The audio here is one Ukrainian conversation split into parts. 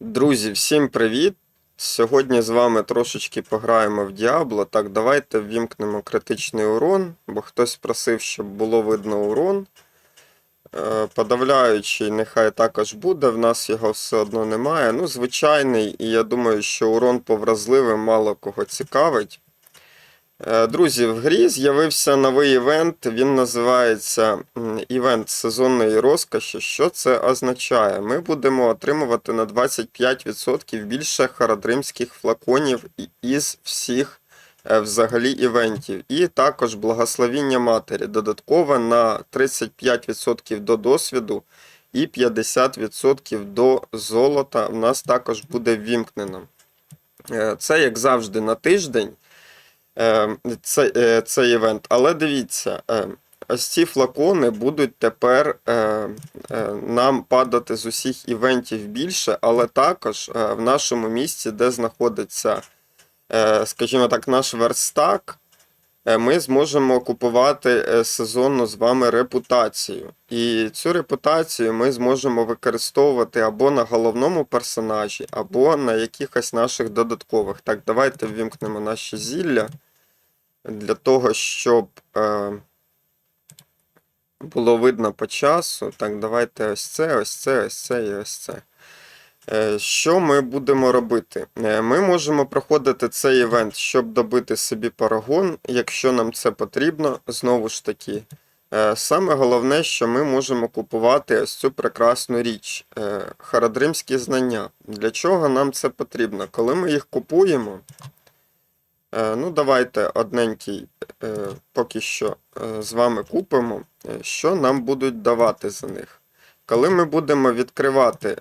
Друзі, всім привіт! Сьогодні з вами трошечки пограємо в Діабло. Так, давайте ввімкнемо критичний урон, бо хтось просив, щоб було видно урон. Е, Подавляючий нехай також буде, в нас його все одно немає. Ну, звичайний, і я думаю, що урон по вразливим мало кого цікавить. Е, Друзі, в грі з'явився новий івент. Він називається івент сезонної розкоші. Що це означає? Ми будемо отримувати на 25% більше харадримських флаконів із всіх е, взагалі івентів. І також благословіння матері. Додатково на 35% до досвіду і 50% до золота в нас також буде ввімкнено. Е, Це, як завжди, на тиждень цей, е, цей івент. Але дивіться, е, ось ці флакони будуть тепер е, е, нам падати з усіх івентів більше, але також е, в нашому місці, де знаходиться, скажімо так, наш верстак. Ми зможемо купувати сезонну з вами репутацію. І цю репутацію ми зможемо використовувати або на головному персонажі, або на якихось наших додаткових. Так, давайте ввімкнемо наші зілля для того, щоб е, було видно по часу. Так, давайте ось це, ось це, ось це і ось це. Е, Що ми будемо робити? Е, Ми можемо проходити цей івент, щоб добити собі парагон, якщо нам це потрібно. Знову ж таки, саме головне, що ми можемо купувати ось цю прекрасну річ харадримські знання. Для чого нам це потрібно? Коли ми їх купуємо, ну давайте одненький е, поки що е, з вами купимо, е, що нам будуть давати за них. Коли ми будемо відкривати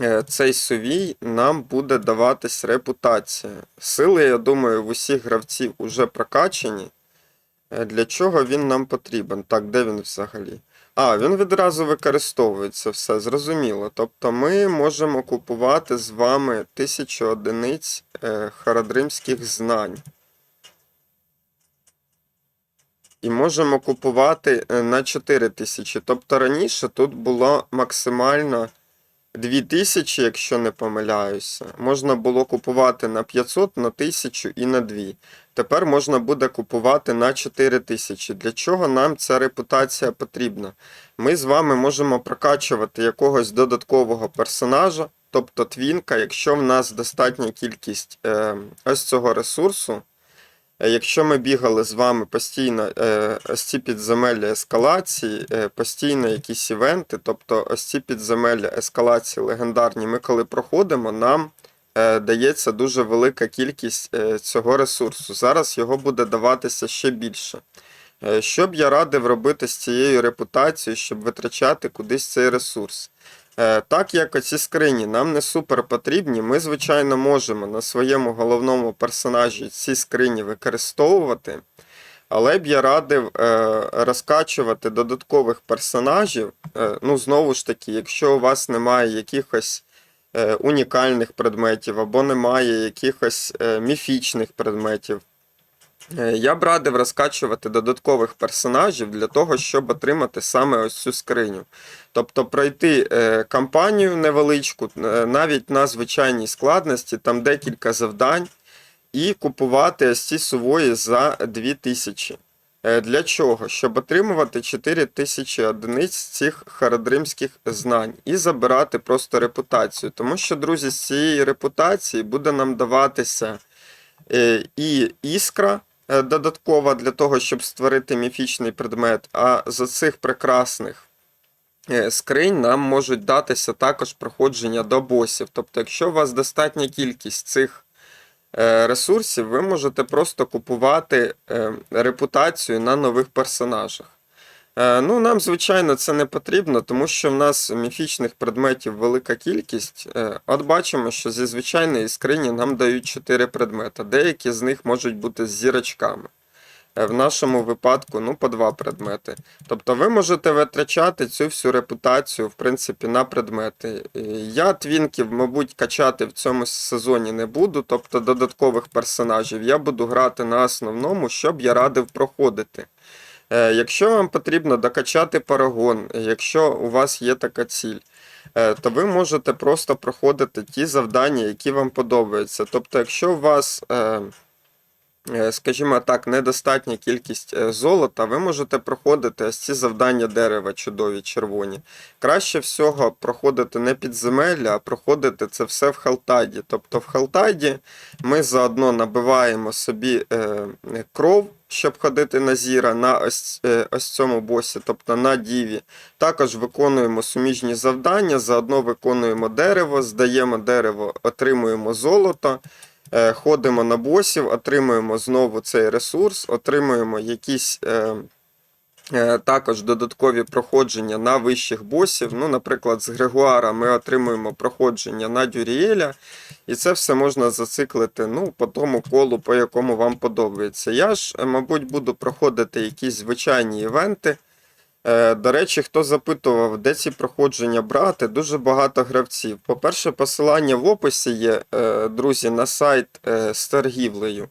е, цей сувій, нам буде даватись репутація. Сили, я думаю, в усіх гравців уже прокачані. Е, Для чого він нам потрібен? Так, де він взагалі? А, він відразу використовується, все зрозуміло. Тобто ми можемо купувати з вами тисячу одиниць е, харадримських знань. І можемо купувати е, на 4 тисячі. Тобто раніше тут було максимально 2000, якщо не помиляюся. Можна було купувати на 500, на 1000 і на 2. Тепер можна буде купувати на 4 тисячі. Для чого нам ця репутація потрібна? Ми з вами можемо прокачувати якогось додаткового персонажа, тобто твінка, якщо в нас достатня кількість е, ось цього ресурсу. Е, Якщо ми бігали з вами постійно е, ось ці підземелля ескалації, е, постійно якісь івенти, тобто ось ці підземелля ескалації легендарні, ми коли проходимо, нам дається дуже велика кількість цього ресурсу. Зараз його буде даватися ще більше. Що б я радив робити з цією репутацією, щоб витрачати кудись цей ресурс? Е, Так як оці скрині нам не супер потрібні, ми, звичайно, можемо на своєму головному персонажі ці скрині використовувати. Але б я радив е, розкачувати додаткових персонажів. Е, ну, знову ж таки, якщо у вас немає якихось унікальних предметів або немає якихось міфічних предметів, Я б радив розкачувати додаткових персонажів для того, щоб отримати саме ось цю скриню. Тобто пройти е, кампанію невеличку, е, навіть на звичайній складності, там декілька завдань, і купувати ось ці сувої за 2000. Е, Для чого? Щоб отримувати 4000 одиниць цих харадримських знань і забирати просто репутацію. Тому що, друзі, з цієї репутації буде нам даватися е, і іскра е, додаткова для того, щоб створити міфічний предмет. А за цих прекрасних е, скринь нам можуть датися також проходження до босів. Тобто, якщо у вас достатня кількість цих е, ресурсів, ви можете просто купувати е, репутацію на нових персонажах. Е, Ну, нам, звичайно, це не потрібно, тому що в нас міфічних предметів велика кількість. Е, От бачимо, що зі звичайної скрині нам дають 4 предмети. Деякі з них можуть бути з зірочками. Е, В нашому випадку, ну, по 2 предмети. Тобто ви можете витрачати цю всю репутацію, в принципі, на предмети. Я твінків, мабуть, качати в цьому сезоні не буду, тобто додаткових персонажів. Я буду грати на основному, щоб я радив проходити. Е, Якщо вам потрібно докачати парагон, якщо у вас є така ціль, е, то ви можете просто проходити ті завдання, які вам подобаються. Тобто, якщо у вас. Е, Скажімо так, недостатня кількість золота, ви можете проходити ось ці завдання дерева чудові червоні. Краще всього проходити не підземелля, а проходити це все в Халтаді. Тобто в Халтаді ми заодно набиваємо собі кров, щоб ходити на зіра на ось, е, ось цьому босі, тобто на діві. Також виконуємо суміжні завдання, заодно виконуємо дерево, здаємо дерево, отримуємо золото. Е, Ходимо на босів, отримуємо знову цей ресурс, отримуємо якісь е, також додаткові проходження на вищих босів. Ну, наприклад, з Грегуара ми отримуємо проходження на Дюріеля, і це все можна зациклити ну, по тому колу, по якому вам подобається. Я ж, е, мабуть, буду проходити якісь звичайні івенти. Е, До речі, хто запитував, де ці проходження брати, дуже багато гравців. По-перше, посилання в описі є, е, друзі, на сайт е, з торгівлею.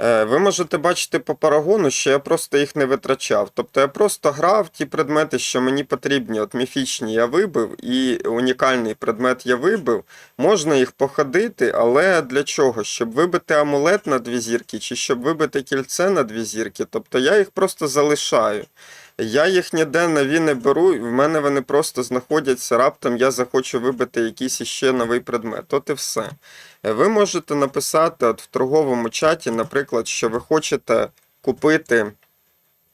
Е, Ви можете бачити по парагону, що я просто їх не витрачав. Тобто я просто грав ті предмети, що мені потрібні. От міфічні я вибив, і унікальний предмет я вибив. Можна їх походити, але для чого? Щоб вибити амулет на дві зірки, чи щоб вибити кільце на дві зірки. Тобто я їх просто залишаю. Я їх ніде нові не беру, і в мене вони просто знаходяться раптом. Я захочу вибити якийсь іще новий предмет. От і все. Ви можете написати от в торговому чаті, наприклад, що ви хочете купити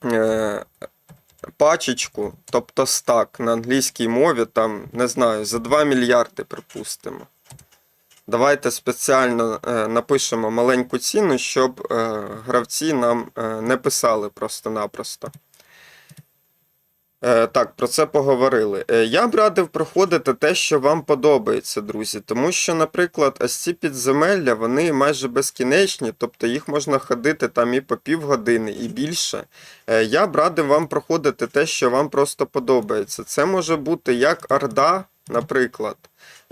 е, пачечку, тобто стак на англійській мові, там, не знаю, за 2 мільярди, припустимо. Давайте спеціально е, напишемо маленьку ціну, щоб е, гравці нам е, не писали просто-напросто. Е, Так, про це поговорили. Е, Я б радив проходити те, що вам подобається, друзі. Тому що, наприклад, ось ці підземелля, вони майже безкінечні, тобто їх можна ходити там і по півгодини, і більше. Е, Я б радив вам проходити те, що вам просто подобається. Це може бути як Орда, наприклад.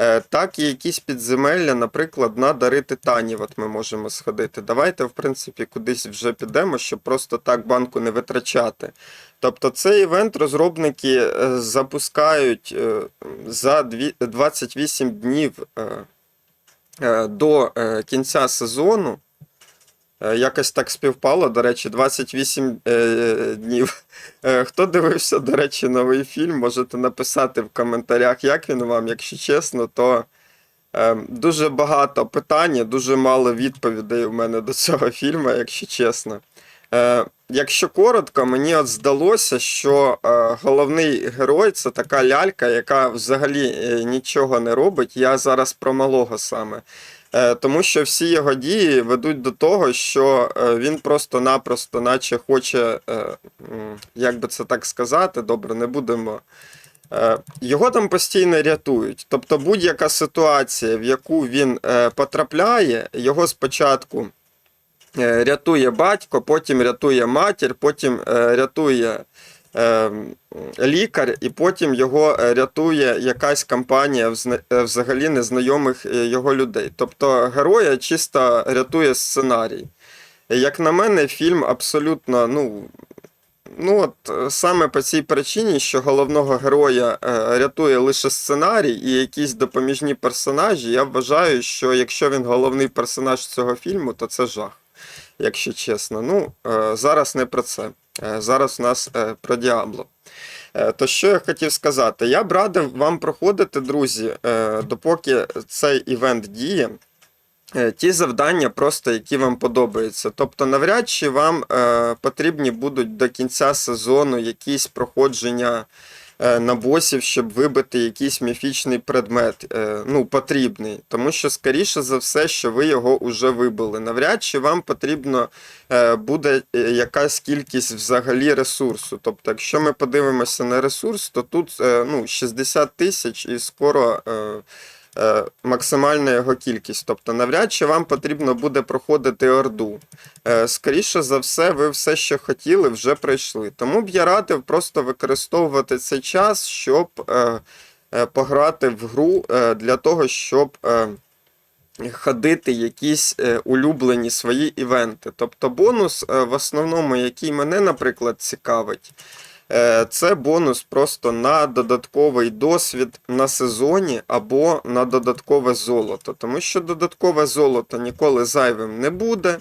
Е, Так і якісь підземелля, наприклад, на дари титанів от ми можемо сходити. Давайте, в принципі, кудись вже підемо, щоб просто так банку не витрачати. Тобто цей івент розробники е, запускають е, за 28 днів до кінця сезону. Е, Якось так співпало, до речі, 28 е, днів. Е, Хто дивився, до речі, новий фільм, можете написати в коментарях, як він вам, якщо чесно, то е, дуже багато питань, дуже мало відповідей у мене до цього фільму, якщо чесно. Е, Якщо коротко, мені от здалося, що е, головний герой це така лялька, яка взагалі е, нічого не робить. Я зараз про малого саме. Е, Тому що всі його дії ведуть до того, що е, він просто-напросто, наче хоче, е, як би це так сказати, добре, не будемо. Його там постійно рятують. Тобто будь-яка ситуація, в яку він потрапляє, його спочатку рятує батько, потім рятує матір, потім рятує лікар, і потім його е, рятує якась компанія е, взагалі незнайомих е, його людей. Тобто героя чисто рятує сценарій. Як на мене, фільм абсолютно, ну. Ну, от саме по цій причині, що головного героя рятує лише сценарій і якісь допоміжні персонажі, я вважаю, що якщо він головний персонаж цього фільму, то це жах, якщо чесно. Ну, зараз не про це. Е, зараз у нас е, про Діабло. Е, То що я хотів сказати? Я б радив вам проходити, друзі, допоки цей івент діє. Ті завдання, просто які вам подобаються. Тобто, навряд чи вам е, потрібні будуть до кінця сезону якісь проходження на босів, щоб вибити якийсь міфічний предмет. Е, ну, потрібний. Тому що, скоріше за все, що ви його вже вибили. Навряд чи вам потрібно е, буде е, якась кількість взагалі ресурсу. Тобто, якщо ми подивимося на ресурс, то тут е, ну, 60 тисяч і скоро. Е, максимальна його кількість. Тобто, навряд чи вам потрібно буде проходити орду. Е, Скоріше за все, ви все, що хотіли, вже пройшли. Тому б я радив просто використовувати цей час, щоб е, пограти в гру для того, щоб. Ходити якісь улюблені свої івенти. Тобто бонус, в основному, який мене, наприклад, цікавить, Це бонус просто на додатковий досвід на сезоні або на додаткове золото. Тому що додаткове золото ніколи зайвим не буде.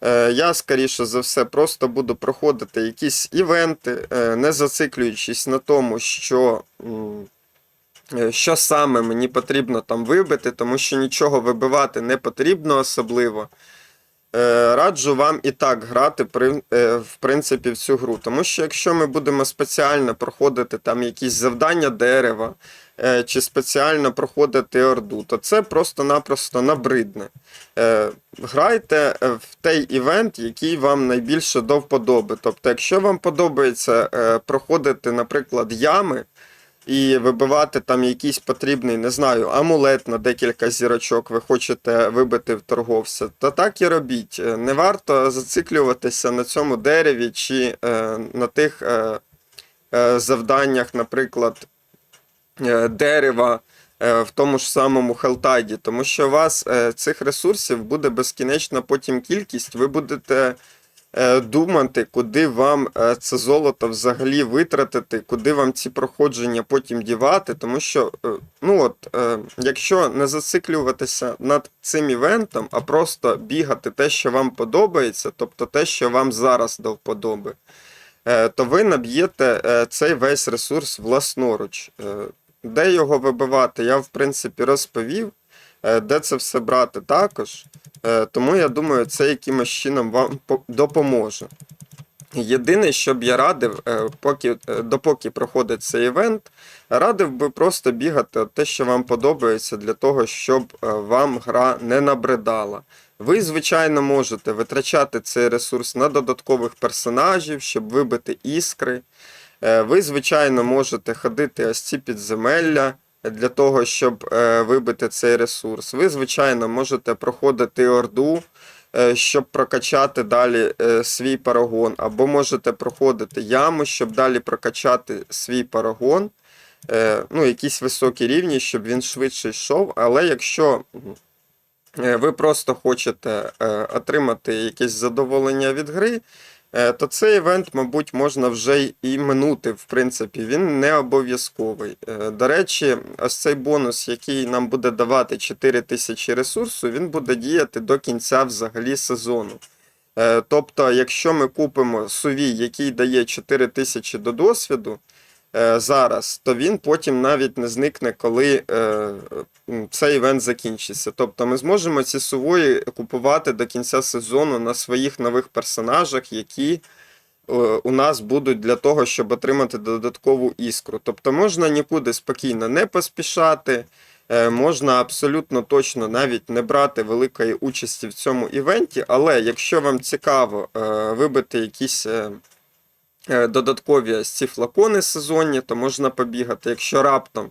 Е, Я, скоріше за все, просто буду проходити якісь івенти, е, не зациклюючись на тому, що, е, що саме мені потрібно там вибити, тому що нічого вибивати не потрібно особливо. Е, Раджу вам і так грати при- е, в принципі в цю гру. Тому що якщо ми будемо спеціально проходити там якісь завдання дерева е, чи спеціально проходити орду, то це просто-напросто набридне. Грайте в той івент, який вам найбільше до вподоби. Тобто, якщо вам подобається проходити, наприклад, ями. І вибивати там якийсь потрібний, не знаю, амулет на декілька зірочок ви хочете вибити в торговця, то так і робіть. Е, Не варто зациклюватися на цьому дереві чи е, на тих е, е, завданнях, наприклад, е, дерева е, в тому ж самому Хелтайді, тому що у вас е, цих ресурсів буде безкінечна потім кількість, ви будете думати, куди вам е, це золото взагалі витратити, куди вам ці проходження потім дівати. Тому що, е, ну от, е, якщо не зациклюватися над цим івентом, а просто бігати те, що вам подобається, тобто те, що вам зараз до вподоби, е, то ви наб'єте е, цей весь ресурс власноруч. Е, Де його вибивати, я в принципі розповів. Е, Де це все брати також. Е, Тому я думаю, це якимось чином вам допоможе. Єдине, що б я радив, е, поки, допоки проходить цей івент, радив би просто бігати те, що вам подобається, для того, щоб вам гра не набридала. Ви, звичайно, можете витрачати цей ресурс на додаткових персонажів, щоб вибити іскри. Ви, звичайно, можете ходити ось ці підземелля для того, щоб е, вибити цей ресурс. Ви, звичайно, можете проходити орду, е, щоб прокачати далі е, свій парагон, або можете проходити яму, щоб далі прокачати свій парагон. Ну, якісь високі рівні, щоб він швидше йшов. Але якщо ви просто хочете отримати якесь задоволення від гри, то цей івент, мабуть, можна вже і минути. В принципі, він не обов'язковий. Е, До речі, ось цей бонус, який нам буде давати 4 тисячі ресурсу, він буде діяти до кінця взагалі сезону. Е, Тобто, якщо ми купимо сувій, який дає 4 тисячі до досвіду, е, зараз, то він потім навіть не зникне, коли е, цей івент закінчиться. Тобто ми зможемо ці сувої купувати до кінця сезону на своїх нових персонажах, які е, у нас будуть для того, щоб отримати додаткову іскру. Тобто можна нікуди спокійно не поспішати. е, Можна абсолютно точно навіть не брати великої участі в цьому івенті, але якщо вам цікаво е, вибити якісь е, е, додаткові ці флакони сезонні, то можна побігати, якщо раптом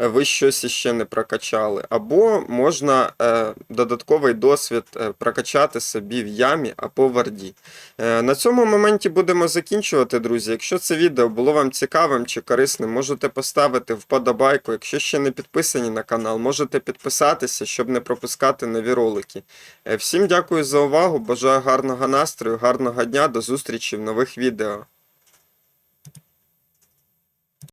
е, ви щось іще не прокачали. Або можна е, додатковий досвід е, прокачати собі в ямі або в варді. Е, на цьому моменті будемо закінчувати, друзі. Якщо це відео було вам цікавим чи корисним, можете поставити вподобайку. Якщо ще не підписані на канал, можете підписатися, щоб не пропускати нові ролики. Е, всім дякую за увагу, бажаю гарного настрою, гарного дня, до зустрічі в нових відео.